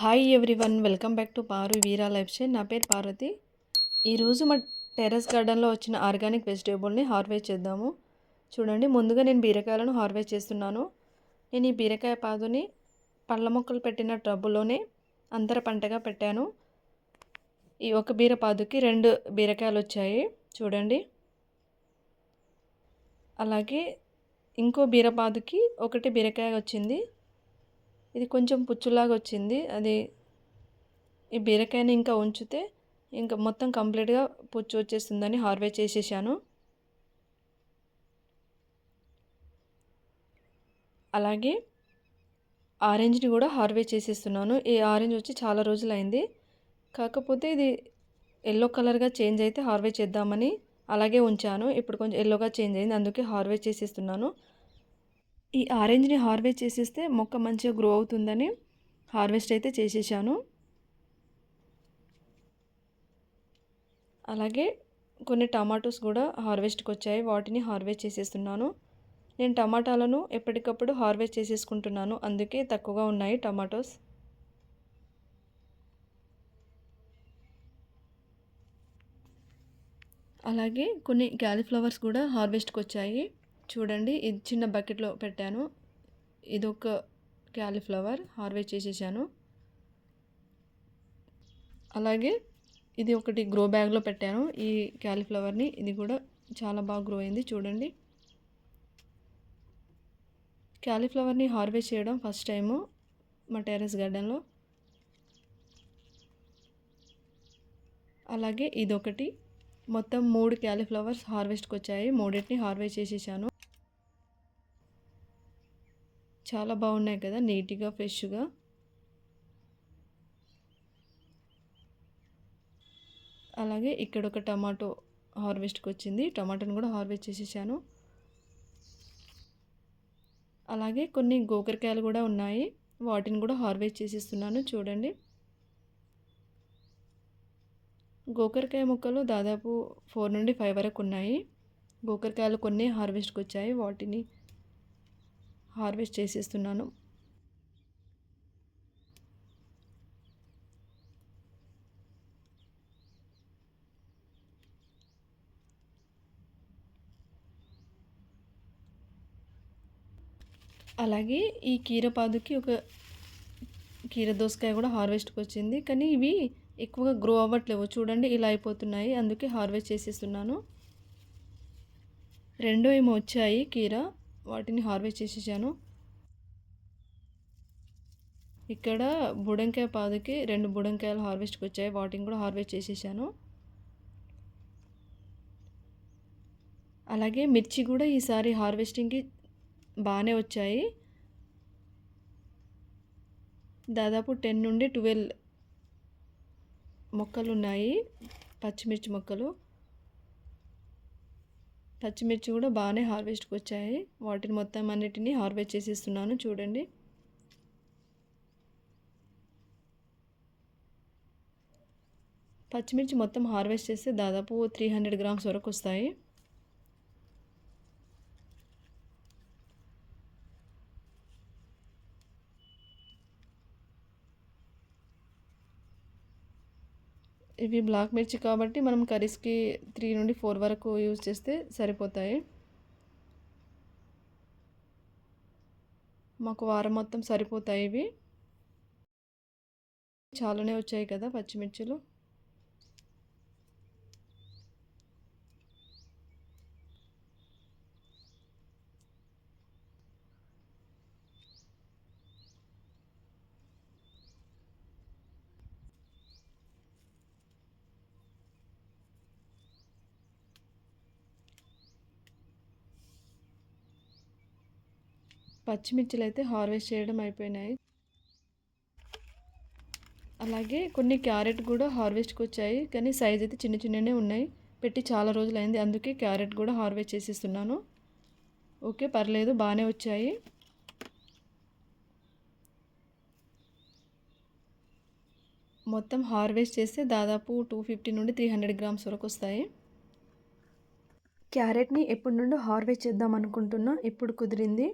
Hi everyone welcome back to Paru Veera life style నా పేరు పార్వతి. ఈరోజు మా టెర్రస్ గార్డెన్లో వచ్చిన ఆర్గానిక్ వెజిటేబుల్ని హార్వెస్ట్ చేద్దాము. చూడండి ముందుగా నేను బీరకాయలను హార్వెస్ట్ చేస్తున్నాను. నేను ఈ బీరకాయ పాదుని పళ్ళ మొక్కలు పెట్టిన టబ్బులోనే అంతర పంటగా పెట్టాను. ఈ ఒక బీర పాదుకి రెండు బీరకాయలు వచ్చాయి. చూడండి. అలాగే ఇంకో బీరపాదుకి ఒకటి బీరకాయ వచ్చింది. ఇది కొంచెం పుచ్చులాగా వచ్చింది. అది ఈ బీరకాయని ఇంకా ఉంచితే ఇంకా మొత్తం కంప్లీట్గా పుచ్చు వచ్చేస్తుందని హార్వెస్ట్ చేసేసాను. అలాగే ఆరెంజ్ని కూడా హార్వెస్ట్ చేసేస్తున్నాను. ఈ ఆరెంజ్ వచ్చి చాలా రోజులైంది. కాకపోతే ఇది ఎల్లో కలర్గా చేంజ్ అయితే హార్వెస్ట్ చేద్దామని అలాగే ఉంచాను. ఇప్పుడు కొంచెం ఎల్లోగా చేంజ్ అయింది. అందుకే హార్వెస్ట్ చేసేస్తున్నాను. ఈ ఆరెంజ్ని హార్వెస్ట్ చేసేస్తే మొక్క మంచిగా గ్రో అవుతుందని హార్వెస్ట్ అయితే చేసేసాను. అలాగే కొన్ని టమాటోస్ కూడా హార్వెస్ట్కి వచ్చాయి. వాటిని హార్వెస్ట్ చేసేస్తున్నాను. నేను టమాటాలను ఎప్పటికప్పుడు హార్వెస్ట్ చేసేసుకుంటున్నాను. అందుకే తక్కువగా ఉన్నాయి టమాటోస్. అలాగే కొన్ని క్యాలీఫ్లవర్స్ కూడా హార్వెస్ట్కి వచ్చాయి. చూడండి ఇది చిన్న బకెట్లో పెట్టాను. ఇదొక క్యాలీఫ్లవర్ హార్వెస్ట్ చేసేసాను. అలాగే ఇది ఒకటి గ్రో బ్యాగ్లో పెట్టాను. ఈ క్యాలీఫ్లవర్ని ఇది కూడా చాలా బాగా గ్రో అయింది చూడండి. క్యాలీఫ్లవర్ని హార్వెస్ట్ చేయడం ఫస్ట్ టైము మా టెర్రస్ గార్డెన్లో. అలాగే ఇదొకటి. మొత్తం మూడు క్యాలీఫ్లవర్స్ హార్వెస్ట్కి వచ్చాయి మూడింటిని హార్వెస్ట్ చేసేసాను. చాలా బాగున్నాయి కదా నీట్గా ఫ్రెష్గా? అలాగే ఇక్కడ ఒక టమాటో హార్వెస్ట్కి వచ్చింది టమాటోని కూడా హార్వెస్ట్ చేసేసాను. అలాగే కొన్ని గోకరకాయలు కూడా ఉన్నాయి. వాటిని కూడా హార్వెస్ట్ చేసేస్తున్నాను చూడండి. గోకరకాయ ముక్కలు దాదాపు ఫోర్ నుండి ఫైవ్ వరకు ఉన్నాయి. గోకరకాయలు కొన్ని హార్వెస్ట్కి వచ్చాయి వాటిని హార్వెస్ట్ చేసేస్తున్నాను. అలాగే ఈ కీరపాదుకి ఒక కీర దోసకాయ కూడా హార్వెస్ట్కి వచ్చింది. కానీ ఇవి ఎక్కువగా గ్రో అవ్వట్లేవు. చూడండి ఇలా అయిపోతున్నాయి. అందుకే హార్వెస్ట్ చేసేస్తున్నాను. రెండో ఏమో వచ్చాయి కీర. వాటిని హార్వెస్ట్ చేసేసాను. ఇక్కడ బుడంకాయ పాదుకి రెండు బుడంకాయలు హార్వెస్ట్కి వచ్చాయి. వాటిని కూడా హార్వెస్ట్ చేసేసాను. అలాగే మిర్చి కూడా ఈసారి హార్వెస్టింగ్కి బాగానే వచ్చాయి. దాదాపు టెన్ నుండి ట్వెల్వ్ మొక్కలు ఉన్నాయి. పచ్చిమిర్చి మొక్కలు. పచ్చిమిర్చి కూడా బాగానే హార్వెస్ట్కి వచ్చాయి. వాటిని మొత్తం అన్నిటినీ హార్వెస్ట్ చేసేస్తున్నాను. చూడండి. పచ్చిమిర్చి మొత్తం హార్వెస్ట్ చేస్తే దాదాపు త్రీ హండ్రెడ్ గ్రామ్స్ వరకు వస్తాయి. ఇవి బ్లాక్ మిర్చి కాబట్టి మనం కర్రీస్కి త్రీ నుండి ఫోర్ వరకు యూజ్ చేస్తే సరిపోతాయి. మాకు వారం మొత్తం సరిపోతాయి ఇవి. చాలానే వచ్చాయి కదా పచ్చిమిర్చిలు. పచ్చిమిర్చిలు అయితే హార్వెస్ట్ చేయడం అయిపోయినాయి. అలాగే కొన్ని క్యారెట్ కూడా హార్వెస్ట్కి వచ్చాయి. కానీ సైజ్ అయితే చిన్న చిన్ననే ఉన్నాయి. పెట్టి చాలా రోజులు అయింది అందుకే క్యారెట్ కూడా హార్వెస్ట్ చేసేస్తున్నాను. ఓకే పర్లేదు బాగానే వచ్చాయి. మొత్తం హార్వెస్ట్ చేస్తే దాదాపు టూ ఫిఫ్టీ నుండి త్రీ హండ్రెడ్ గ్రామ్స్ వరకు వస్తాయి. క్యారెట్ని ఎప్పటి నుండో హార్వెస్ట్ చేద్దాం అనుకుంటున్నా. ఇప్పుడు కుదిరింది?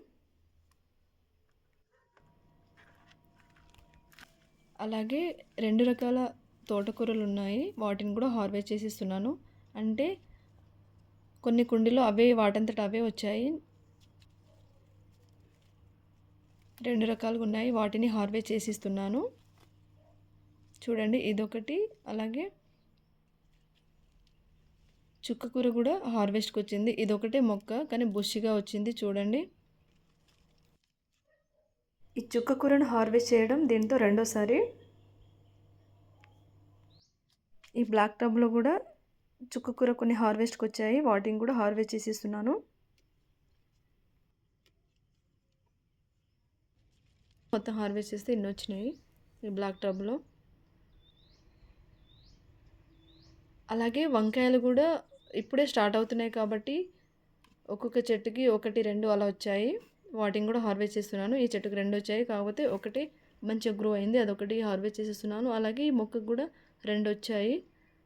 అలాగే రెండు రకాల తోటకూరలు ఉన్నాయి వాటిని కూడా హార్వెస్ట్ చేసిస్తున్నాను. అంటే కొన్ని కుండీలో అవే వాటంతట అవే వచ్చాయి. రెండు రకాలుగా ఉన్నాయి. వాటిని హార్వెస్ట్ చేసిస్తున్నాను. చూడండి ఇదొకటి. అలాగే చుక్కకూర కూడా హార్వెస్ట్కి వచ్చింది. ఇదొకటే మొక్క కానీ బుషిగా వచ్చింది. చూడండి. ఈ చుక్క కూరను హార్వెస్ట్ చేయడం దీంతో రెండోసారి. ఈ బ్లాక్ టబ్లో కూడా చుక్కకూర కొన్ని హార్వెస్ట్కి వచ్చాయి వాటిని కూడా హార్వెస్ట్ చేసేస్తున్నాను. మొత్తం హార్వెస్ట్ చేస్తే ఇన్ని వచ్చినాయి ఈ బ్లాక్ టబ్లో. అలాగే వంకాయలు కూడా ఇప్పుడే స్టార్ట్ అవుతున్నాయి కాబట్టి ఒక్కొక్క చెట్టుకి ఒకటి రెండు అలా వచ్చాయి. వాటిని కూడా హార్వెస్ట్ చేస్తున్నాను. ఈ చెట్టుకు రెండు వచ్చాయి. కాకపోతే ఒకటి మంచిగా గ్రో అయింది. అదొకటి హార్వెస్ట్ చేసేస్తున్నాను. అలాగే ఈ మొక్కకు కూడా రెండు వచ్చాయి.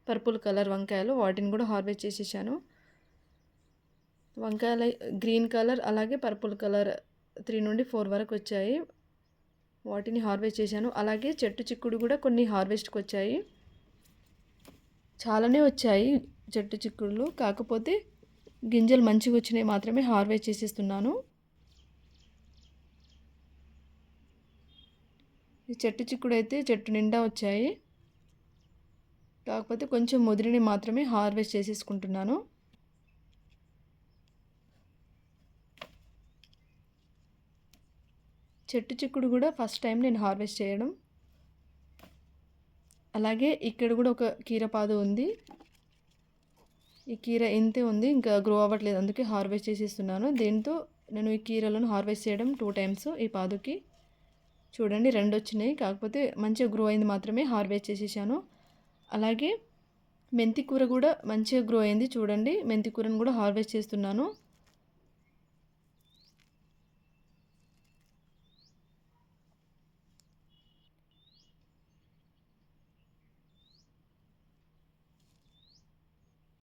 పర్పుల్ కలర్ వంకాయలు వాటిని కూడా హార్వెస్ట్ చేసేసాను. వంకాయల గ్రీన్ కలర్ అలాగే పర్పుల్ కలర్ త్రీ నుండి ఫోర్ వరకు వచ్చాయి. వాటిని హార్వెస్ట్ చేశాను. అలాగే చెట్టు చిక్కుడు కూడా కొన్ని హార్వెస్ట్కి వచ్చాయి. చాలానే వచ్చాయి చెట్టు చిక్కుడులు. కాకపోతే గింజలు మంచిగా వచ్చినాయి మాత్రమే హార్వెస్ట్ చేసేస్తున్నాను. ఈ చెట్టు చిక్కుడు అయితే చెట్టు నిండా వచ్చాయి. కాకపోతే కొంచెం ముదిరిని మాత్రమే హార్వెస్ట్ చేసేసుకుంటున్నాను. చెట్టు చిక్కుడు కూడా ఫస్ట్ టైం నేను హార్వెస్ట్ చేయడం. అలాగే ఇక్కడ కూడా ఒక కీరపాదు ఉంది. ఈ కీర ఇంతే ఉంది ఇంకా గ్రో అవ్వట్లేదు అందుకే హార్వెస్ట్ చేసేస్తున్నాను. దీంతో నేను ఈ కీరలను హార్వెస్ట్ చేయడం టూ టైమ్స్ ఈ పాదుకి. చూడండి రెండు వచ్చినాయి కాకపోతే మంచిగా గ్రో అయింది మాత్రమే హార్వెస్ట్ చేసేసాను. అలాగే మెంతి కూర కూడా మంచిగా గ్రో అయింది చూడండి. మెంతి కూరను కూడా హార్వెస్ట్ చేస్తున్నాను.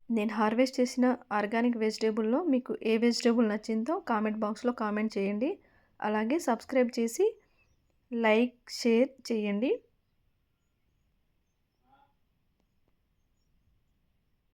నేను హార్వెస్ట్ చేసిన ఆర్గానిక్ వెజిటేబుల్లో మీకు ఏ వెజిటేబుల్ నచ్చిందో కామెంట్ బాక్స్లో కామెంట్ చేయండి. అలాగే సబ్స్క్రైబ్ చేసి లైక్ షేర్ చేయండి.